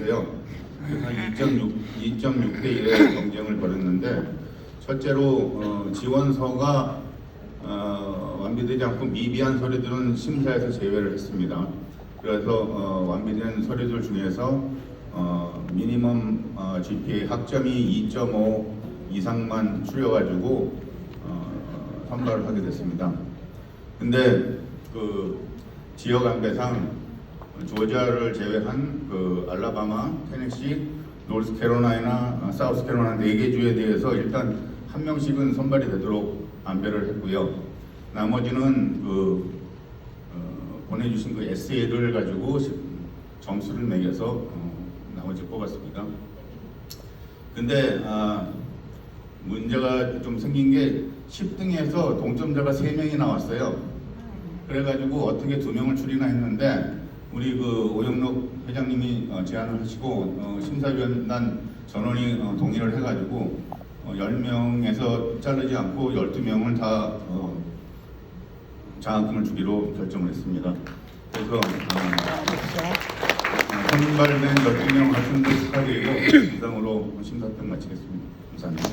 했어요. 한 2.6, 2.6대 1의 경쟁을 벌였는데 첫째로 어, 지원서가 어, 완비되지 않고 미비한 서류들은 심사에서 제외를 했습니다. 그래서 어, 완비된 서류들 중에서 어, 미니멈 어, GPA 학점이 2.5 이상만 추려가지고 어, 선발을 하게 됐습니다. 근데 그 지역 안배상 조지아를 제외한 그 알라바마, 테네시, 노스캐롤라이나, 아, 사우스캐롤라이나 네 개 주에 대해서 일단 한 명씩은 선발이 되도록 안배를 했고요. 나머지는 그 어, 보내주신 그 에세이를 가지고 시- 점수를 매겨서 어, 나머지 뽑았습니다. 근데 아, 문제가 좀 생긴 게 10등에서 동점자가 3명이 나왔어요. 그래가지고 어떻게 두 명을 줄이나 했는데 우리 그 오영록 회장님이 어, 제안을 하시고 어, 심사위원단 전원이 어, 동의를 해가지고 어, 10명에서 자르지 않고 12명을 다 어, 장학금을 주기로 결정을 했습니다. 그래서 선발된 12명 학생들 축하드리고 이상으로 심사평 마치겠습니다. 감사합니다.